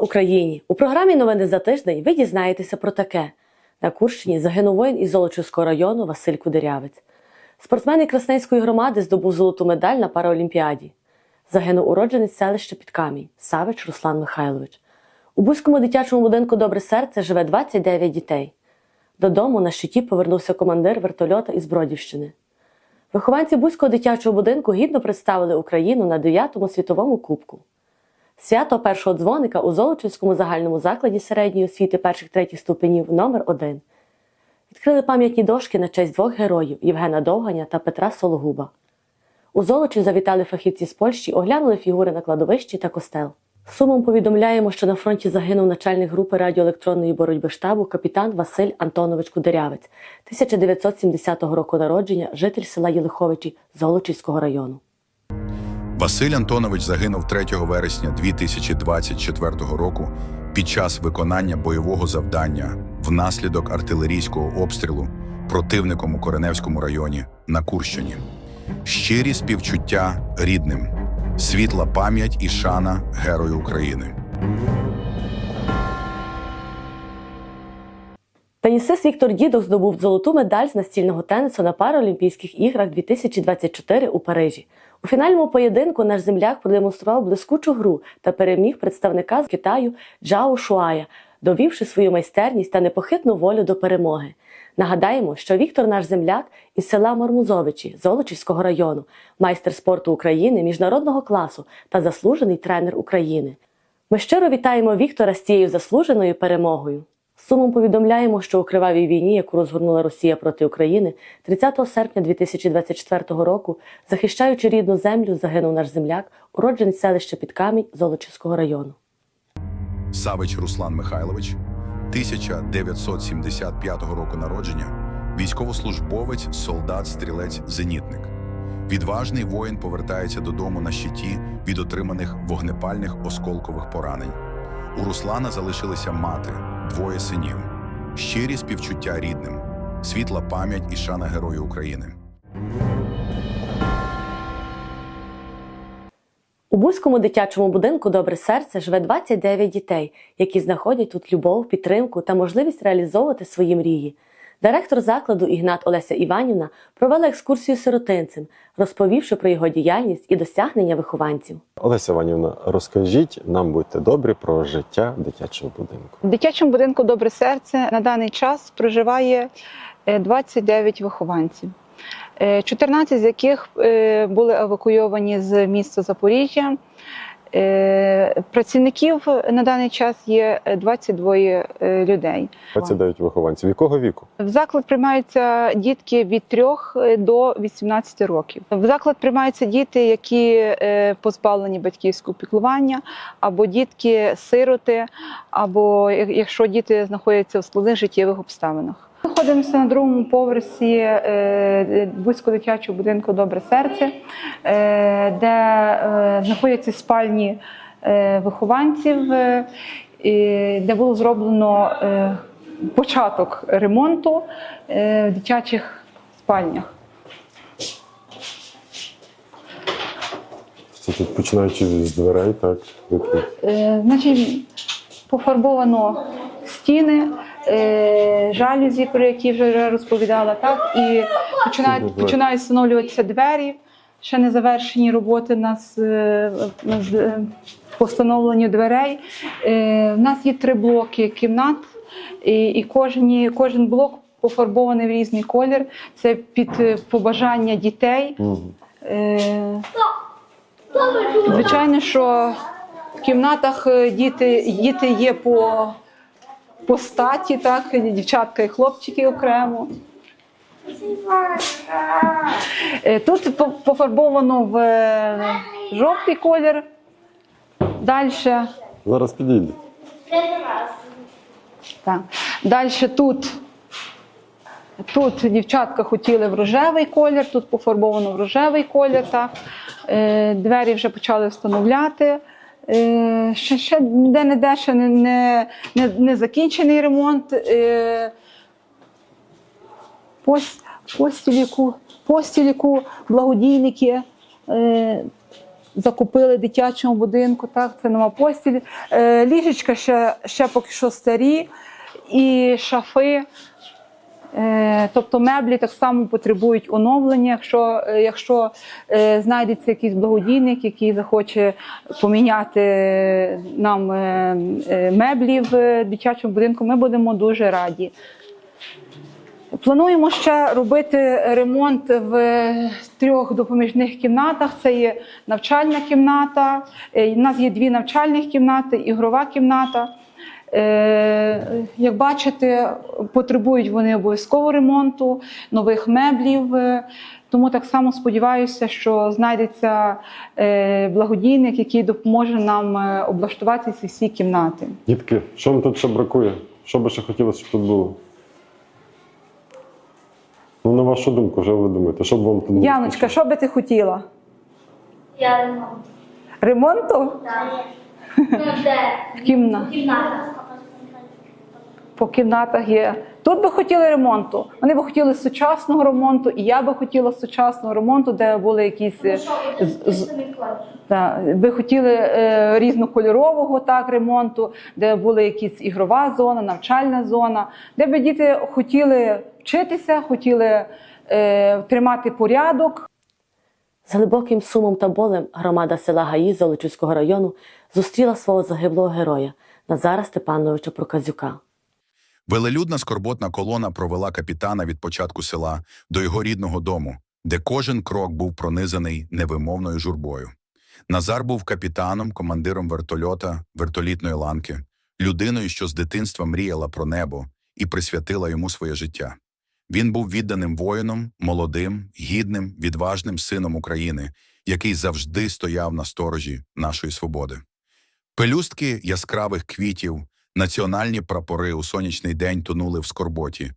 Україні! У програмі Новини за тиждень ви дізнаєтеся про таке. На Курщині загинув воїн із Золочівського району Василь Кудрявець. Спортсмен Красненської громади здобув золоту медаль на Параолімпіаді. Загинув уродженець селища під камінь Савич Руслан Михайлович. У Бузькому дитячому будинку Добре серце живе 29 дітей. Додому на щиті повернувся командир вертольота із Бродівщини. Вихованці Бузького дитячого будинку гідно представили Україну на 9-му світовому кубку. Свято першого дзвоника у Золочівському загальному закладі середньої освіти перших третіх ступенів номер 1 Відкрили пам'ятні дошки на честь двох героїв Євгена Довганя та Петра Сологуба. У Золочів завітали фахівці з Польщі, оглянули фігури на кладовищі та костел. Сумом повідомляємо, що на фронті загинув начальник групи радіоелектронної боротьби штабу капітан Василь Антонович Кудрявець, 1970 року народження, житель села Єлиховичі Золочівського району. Василь Антонович загинув 3 вересня 2024 року під час виконання бойового завдання внаслідок артилерійського обстрілу противником у Кореневському районі на Курщині. Щирі співчуття рідним, світла пам'ять і шана Герою України. Тенісист Віктор Дідок здобув золоту медаль з настільного тенісу на Паралімпійських іграх 2024 у Парижі. У фінальному поєдинку наш земляк продемонстрував блискучу гру та переміг представника з Китаю Джао Шуая, довівши свою майстерність та непохитну волю до перемоги. Нагадаємо, що Віктор наш земляк із села Мармузовичі Золочівського району, майстер спорту України міжнародного класу та заслужений тренер України. Ми щиро вітаємо Віктора з цією заслуженою перемогою. Сумом повідомляємо, що у кривавій війні, яку розгорнула Росія проти України, 30 серпня 2024 року, захищаючи рідну землю, загинув наш земляк, уродженець селища Підкамінь Золочівського району. Савич Руслан Михайлович, 1975 року народження, військовослужбовець, солдат, стрілець, зенітник. Відважний воїн повертається додому на щиті від отриманих вогнепальних осколкових поранень. У Руслана залишилися мати, двоє синів, щирі співчуття рідним, світла пам'ять і шана Герою України. У Бузькому дитячому будинку Добре серце живе 29 дітей, які знаходять тут любов, підтримку та можливість реалізовувати свої мрії. Директор закладу Ігнат Олеся Іванівна провела екскурсію сиротинцем, розповівши про його діяльність і досягнення вихованців. Олеся Іванівна, розкажіть нам, будьте добрі, про життя дитячого будинку. В дитячому будинку Добре серце на даний час проживає е, 29 вихованців, Е, 14 з яких е, були евакуйовані з міста Запоріжжя. Е, Працівників на даний час є 22 е, людей. 29 вихованців. Якого віку? В заклад приймаються дітки від 3 до 18 років. В заклад приймаються діти, які е, позбавлені батьківського піклування, або дітки-сироти, або якщо діти знаходяться в складних життєвих обставинах. Знаходимося на другому поверсі е, Бузького дитячого будинку Добре серце, е, де е, знаходяться спальні вихованців, де було зроблено початок ремонту в дитячих спальнях. Це тут починаючи з дверей, так? Значить, пофарбовано стіни, жалюзі, про які вже розповідала, так і починають, починають встановлюватися двері. Ще не завершені роботи нас е, з е, по встановленню дверей. Е, У нас є три блоки кімнат, і, кожні, кожен блок пофарбований в різний колір. Це під е, побажання дітей. Е, Звичайно, що в кімнатах е, діти, діти є по, по статі, так, дівчатка і хлопчики окремо. Е, Тут пофарбовано в е, жовтий колір. Далі, Зараз підійде. так. Далі тут, тут дівчатка хотіли в рожевий колір, тут пофарбовано в рожевий колір. Так. Е, Двері вже почали встановляти. Е, Ще, ще де-не-де ще не, не, не, не закінчений ремонт. Е, Пост, постіліку, постіліку, благодійники. Е, закупили дитячому будинку. Так, це нова постіль. Е, ліжечка ще, ще поки що старі, і шафи. Е, Тобто меблі так само потребують оновлення. Якщо, е, якщо е, знайдеться якийсь благодійник, який захоче поміняти нам меблі в дитячому будинку, ми будемо дуже раді. Плануємо ще робити ремонт в трьох допоміжних кімнатах. Це є навчальна кімната. У нас є дві навчальних кімнати, ігрова кімната. Е, Як бачите, потребують вони обов'язково ремонту, нових меблів. е, Тому так само сподіваюся, що знайдеться е, благодійник, який допоможе нам облаштувати ці всі кімнати. Дітки, що вам тут ще бракує? Що би ще хотілося, щоб тут було? Ну, на вашу думку, вже ви думаєте, що б вам тут Яночка, що би ти хотіла? Я ремонт. Ремонту? Так. Ну, де? В кімна- Кімната. По кімнатах є. Тут би хотіли ремонту. Вони би хотіли сучасного ремонту, і я би хотіла сучасного ремонту, де були якісь е, з- з- та, би хотіли е, різнокольорового так ремонту, де була якась ігрова зона, навчальна зона, де би діти хотіли вчитися, хотіли е, тримати порядок. З глибоким сумом та болем громада села Гаї Золочівського району зустріла свого загиблого героя Назара Степановича Проказюка. Велелюдна скорботна колона провела капітана від початку села до його рідного дому, де кожен крок був пронизаний невимовною журбою. Назар був капітаном, командиром вертольота, вертолітної ланки, людиною, що з дитинства мріяла про небо і присвятила йому своє життя. Він був відданим воїном, молодим, гідним, відважним сином України, який завжди стояв на сторожі нашої свободи. Пелюстки яскравих квітів, національні прапори у сонячний день тонули в скорботі,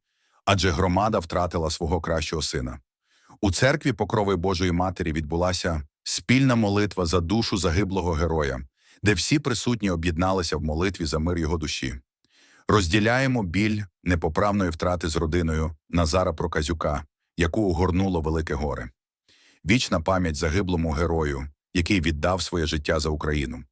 адже громада втратила свого кращого сина. У церкві Покрови Божої Матері відбулася спільна молитва за душу загиблого героя, де всі присутні об'єдналися в молитві за мир його душі. Розділяємо біль непоправної втрати з родиною Назара Проказюка, яку огорнуло велике горе. Вічна пам'ять загиблому герою, який віддав своє життя за Україну.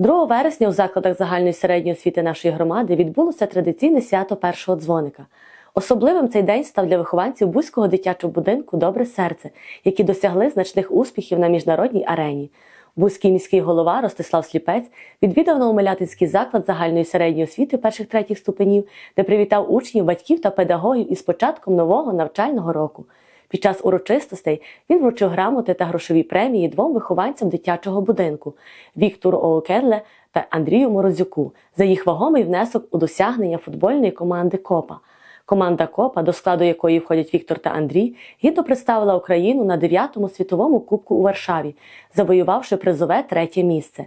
2 вересня у закладах загальної середньої освіти нашої громади відбулося традиційне свято першого дзвоника. Особливим цей день став для вихованців Бузького дитячого будинку Добре серце, які досягли значних успіхів на міжнародній арені. Бузький міський голова Ростислав Сліпець відвідав Новомилятинський заклад загальної середньої освіти перших третіх ступенів, де привітав учнів, батьків та педагогів із початком нового навчального року. Під час урочистостей він вручив грамоти та грошові премії двом вихованцям дитячого будинку Віктору Оокедле та Андрію Морозюку за їх вагомий внесок у досягнення футбольної команди Копа. Команда Копа, до складу якої входять Віктор та Андрій, гідно представила Україну на 9-му світовому кубку у Варшаві, завоювавши призове третє місце.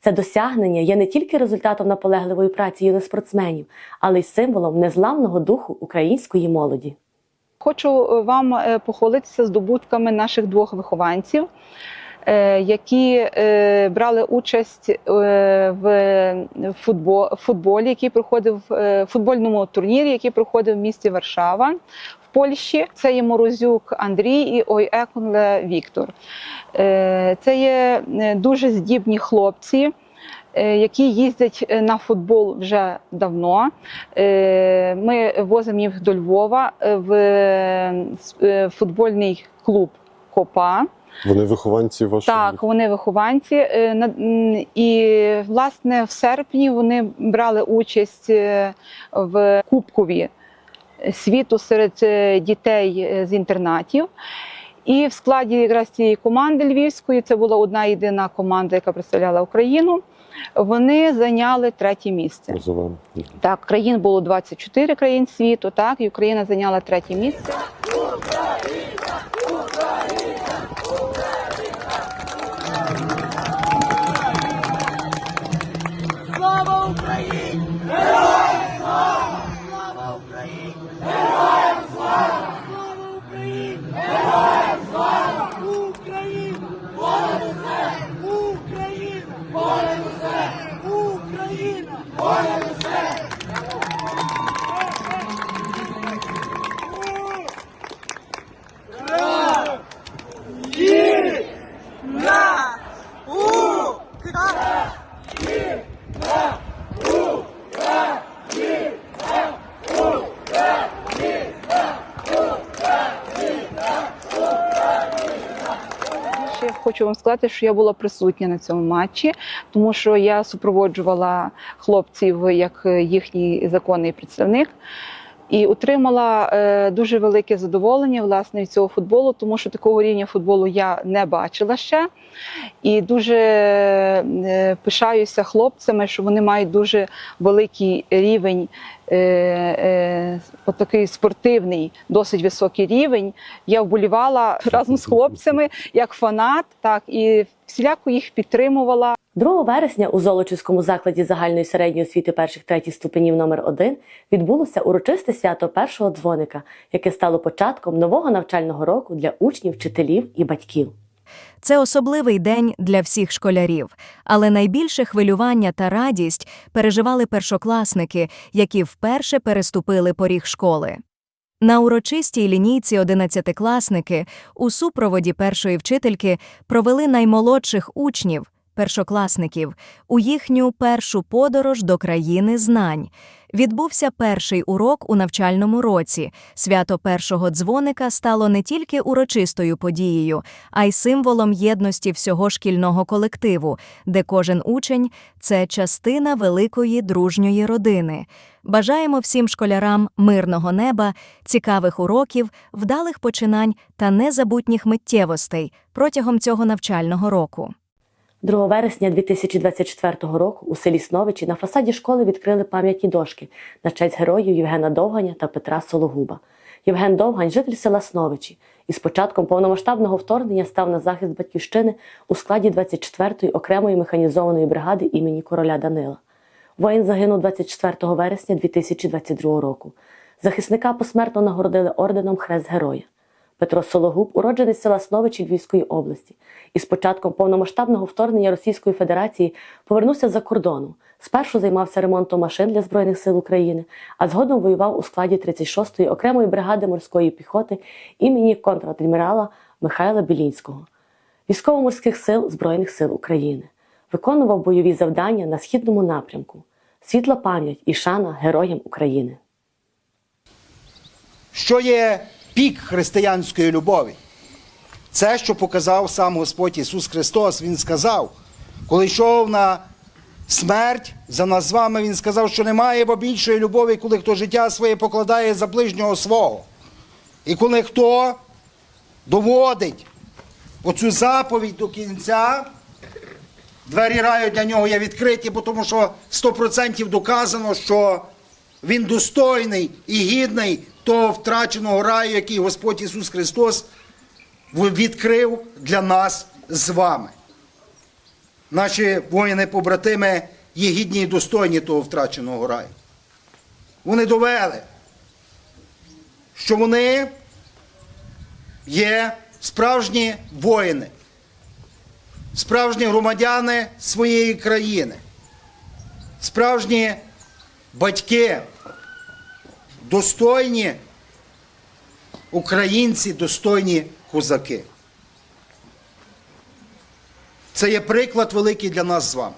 Це досягнення є не тільки результатом наполегливої праці юних спортсменів, але й символом незламного духу української молоді. Хочу е, вам е, похвалитися здобутками наших двох вихованців, е, які брали участь в футболі, який проходив в футбольному турнірі, який проходив в місті Варшава Польщі. Це є Морозюк Андрій і Ойекунле Віктор. Е, Це є дуже здібні хлопці. Е, Які їздять е, на футбол вже давно. Е, Ми возимо їх до Львова в футбольний клуб Копа. Вони вихованці вашого? Так, вони вихованці. І власне в серпні вони брали участь в Кубкові світу серед дітей з інтернатів. І в складі якраз цієї команди львівської це була одна єдина команда, яка представляла Україну. Вони зайняли третє місце. Так, країн було 24 країн світу, так, і Україна зайняла третє місце. Україна! Хочу вам сказати, що я була присутня на цьому матчі, тому що я супроводжувала хлопців як їхній законний представник. І отримала е, дуже велике задоволення власне від цього футболу, тому що такого рівня футболу я не бачила ще. І дуже е, пишаюся хлопцями, що вони мають дуже великий рівень, е, отакий спортивний, досить високий рівень. Я вболівала разом з хлопцями як фанат, так і всіляко їх підтримувала. 2 вересня у Золочівському закладі загальної середньої освіти перших третіх ступенів номер 1 відбулося урочисте свято першого дзвоника, яке стало початком нового навчального року для учнів, вчителів і батьків. Це особливий день для всіх школярів, але найбільше хвилювання та радість переживали першокласники, які вперше переступили поріг школи. На урочистій лінійці одинадцятикласники у супроводі першої вчительки провели наймолодших учнів, першокласників, у їхню першу подорож до країни знань. Відбувся перший урок у навчальному році. Свято першого дзвоника стало не тільки урочистою подією, а й символом єдності всього шкільного колективу, де кожен учень це частина великої дружньої родини. Бажаємо всім школярам мирного неба, цікавих уроків, вдалих починань та незабутніх миттєвостей протягом цього навчального року. 2 вересня 2024 року у селі Сновичі на фасаді школи відкрили пам'ятні дошки на честь героїв Євгена Довганя та Петра Сологуба. Євген Довгань, житель села Сновичі, і з початком повномасштабного вторгнення став на захист батьківщини у складі 24-ї окремої механізованої бригади імені короля Данила. Воїн загинув 24 вересня 2022 року. Захисника посмертно нагородили орденом Хрест Героя. Петро Сологуб, уроджений з села Сновичі Львівської області, і з початком повномасштабного вторгнення Російської Федерації повернувся за кордону. Спершу займався ремонтом машин для Збройних сил України, а згодом воював у складі 36-ї окремої бригади морської піхоти імені контрадмірала Михайла Білінського, військово-морських сил Збройних сил України. Виконував бойові завдання на східному напрямку. Світла пам'ять і шана героям України. Що є пік християнської любові? Це, що показав сам Господь Ісус Христос. Він сказав, коли йшов на смерть за нас з вами, Він сказав, що немає бо більшої любові, коли хто життя своє покладає за ближнього свого. І коли хто доводить оцю заповідь до кінця, двері раю для нього є відкриті, бо тому що 100% доказано, що він достойний і гідний того втраченого раю, який Господь Ісус Христос відкрив для нас з вами. Наші воїни-побратими є гідні і достойні того втраченого раю. Вони довели, що вони є справжні воїни, справжні громадяни своєї країни, справжні батьки, достойні українці, достойні козаки. Це є приклад великий для нас з вами.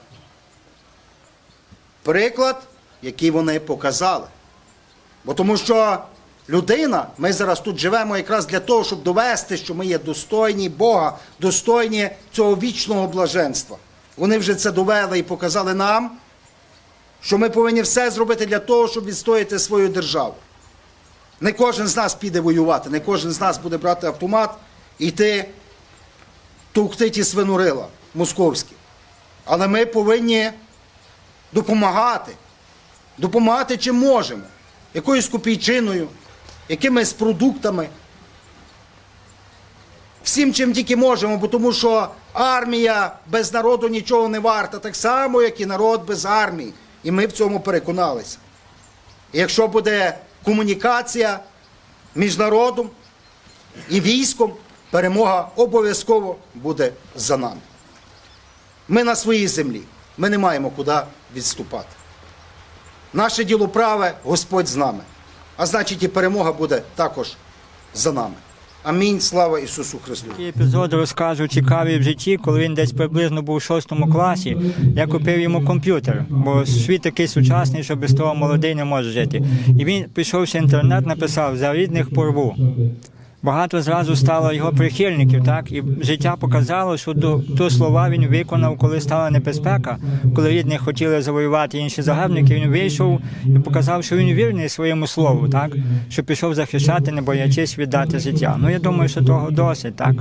Приклад, який вони показали. Бо тому що людина, ми зараз тут живемо якраз для того, щоб довести, що ми є достойні Бога, достойні цього вічного блаженства. Вони вже це довели і показали нам, що ми повинні все зробити для того, щоб відстояти свою державу. Не кожен з нас піде воювати, не кожен з нас буде брати автомат і йти товкти ті свинурила московські. Але ми повинні допомагати. Допомагати чим можемо. Якоюсь копійчиною, якимись продуктами. Всім, чим тільки можемо, бо тому що армія без народу нічого не варта, так само, як і народ без армії. І ми в цьому переконалися. І якщо буде комунікація між народом і військом, перемога обов'язково буде за нами. Ми на своїй землі, ми не маємо куди відступати. Наше діло праве, Господь з нами. А значить, і перемога буде також за нами. Амінь. Слава Ісусу Христу. Такий епізод розкажу цікавий в житті, коли він десь приблизно був у шостому класі. Я купив йому комп'ютер, бо світ такий сучасний, що без того молодий не може жити. І він пішов в інтернет, написав за рідних порву. Багато зразу стало його прихильників. Так і життя показало, що до то слова він виконав, коли стала небезпека, коли рідних хотіли завоювати інші загарбники. Він вийшов і показав, що він вірний своєму слову, так що пішов захищати, не боячись віддати життя. Ну я думаю, що того досить, так.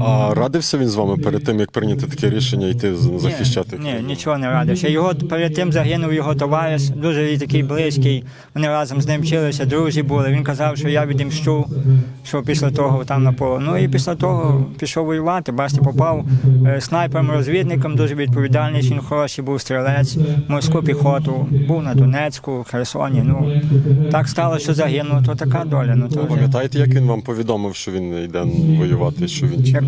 А радився він з вами перед тим, як прийняти таке рішення йти захищати? Ні, ні, нічого не радився. Його перед тим загинув його товариш, дуже такий близький. Вони разом з ним вчилися, друзі були. Він казав, що я відімщу, що після того там на поле. Ну і після того пішов воювати. Бачите, попав е, снайпером, розвідником, дуже відповідальний. Він хороший був стрілець, морську піхоту, був на Донецьку, Херсоні. Ну так стало, що загинув. То така доля. Ну то. Пам'ятаєте, як він вам повідомив, що він йде воювати? Що він як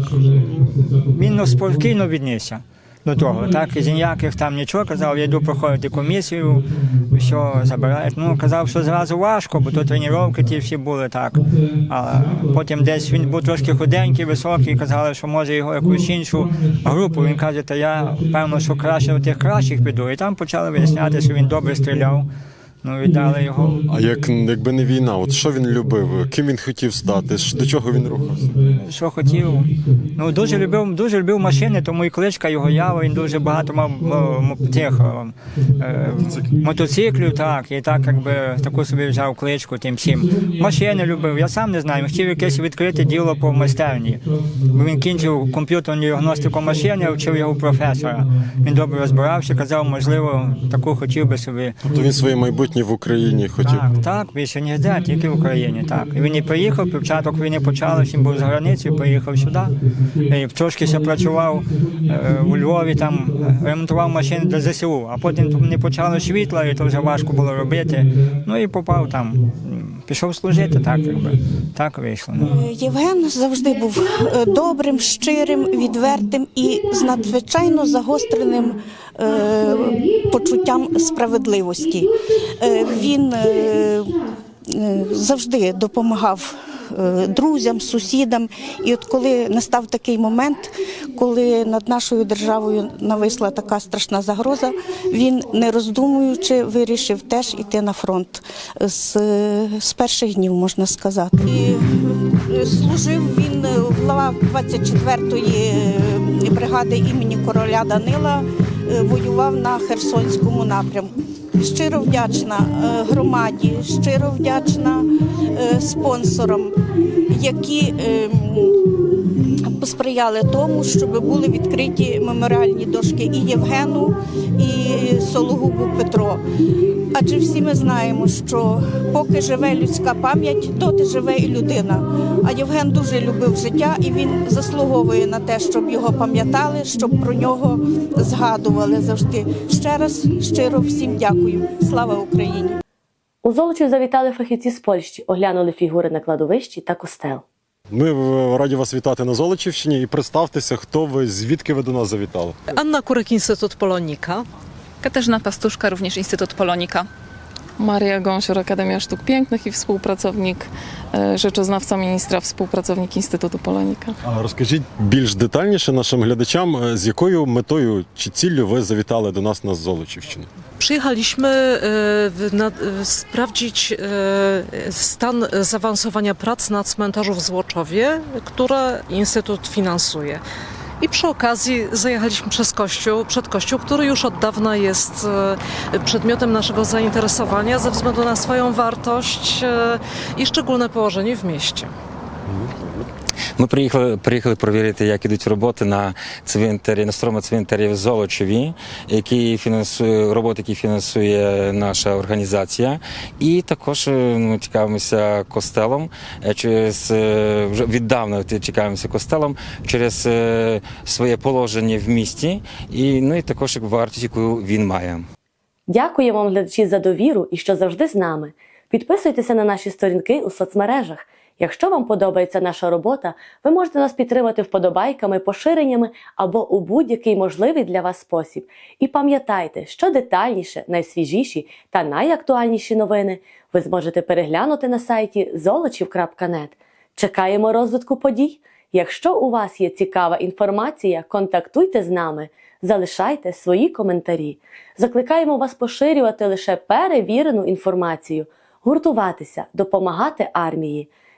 він ну, спокійно віднісся до того. Так, і ніяких там нічого казав, я йду проходити комісію, все забирають. Ну, казав, що зразу важко, бо то тренування ті всі були так. А потім десь він був трошки худенький, високий, казали, що може його якусь іншу групу. Він каже, та я певно, що краще до тих кращих піду. І там почали виясняти, що він добре стріляв. Ну, віддали його. А як якби не війна, от що він любив? Ким він хотів стати? До чого він рухався? що хотів. Ну дуже любив, дуже любив машини, тому і кличка його Ява. Він дуже багато мав м- м- тих е, е, мотоциклів, так, і так якби таку собі взяв кличку тим всім. Машини любив. Я сам не знаю. Хотів якесь відкрити діло по майстерні. Бо він кінчив комп'ютерну діагностику машини, вчив його професора. Він добре розбирався, казав, можливо, таку хотів би собі. Тобто він своє майбутнє в Україні хотів. Так, так, більше ніде, тільки в Україні, так. І він і приїхав, початок війни почалось, він був за границею, приїхав сюди. І трошки ще працював е, у Львові, там е, ремонтував машини для ЗСУ, а потім не почало світла, і то вже важко було робити. Ну і попав там, пішов служити, так, якби. Так вийшло. Ну. Євген завжди був е, добрим, щирим, відвертим і з надзвичайно загостреним е, почуттям справедливості. Е, Він е, е, завжди допомагав. Е, Друзям, сусідам, і от коли настав такий момент, коли над нашою державою нависла така страшна загроза, він не роздумуючи вирішив теж іти на фронт. З, з перших днів, можна сказати. І е, служив він в лавах 24-ї бригади імені короля Данила, е, воював на Херсонському напрямку. Щиро вдячна е, громаді, щиро вдячна е, спонсорам, які е, м, посприяли тому, щоб були відкриті меморіальні дошки і Євгену, і Сологубу Петро. Адже всі ми знаємо, що поки живе людська пам'ять, доти живе і людина. А Євген дуже любив життя і він заслуговує на те, щоб його пам'ятали, щоб про нього згадували завжди. Ще раз щиро всім дякую. Слава Україні! У Золочів завітали фахівці з Польщі, оглянули фігури на кладовищі та костел. Ми раді вас вітати на Золочівщині і представтеся, хто ви, звідки ви до нас завітали. Анна Kurek, Instytut Polonika. Katarzyna Pastuszka, również Instytut Polonika. Maria Gąsior, Akademia Sztuk Pięknych i współpracownik, e, rzeczoznawca ministra, współpracownik Instytutu Polonika. А розкажіть більш детальніше нашим глядачам, е, з якою метою чи ціллю ви завітали до нас на Золочівщину? Przyjechaliśmy e, w- na, e, sprawdzić e, stan zaawansowania prac na cmentarzu w Złoczowie, które Instytut finansuje. I przy okazji zajechaliśmy przez kościół, przed kościół, który już od dawna jest e, przedmiotem naszego zainteresowania ze względu na swoją wartość e, i szczególne położenie w mieście. Ми приїхали, приїхали перевірити, як ідуть роботи на цвинтарі, на старому цвинтарі в Золочеві, які фінансує роботи, які фінансує наша організація. І також е, ну, цікавимося костелом. е, Через е, вже віддавна цікавимося костелом через своє положення в місті, і ну і також вартість, яку він має. Дякую вам, глядачі, за довіру і що завжди з нами. Підписуйтеся на наші сторінки у соцмережах. Якщо вам подобається наша робота, ви можете нас підтримати вподобайками, поширеннями або у будь-який можливий для вас спосіб. І пам'ятайте, що детальніше, найсвіжіші та найактуальніші новини ви зможете переглянути на сайті золочів.нет. Чекаємо розвитку подій. Якщо у вас є цікава інформація, контактуйте з нами, залишайте свої коментарі. Закликаємо вас поширювати лише перевірену інформацію, гуртуватися, допомагати армії.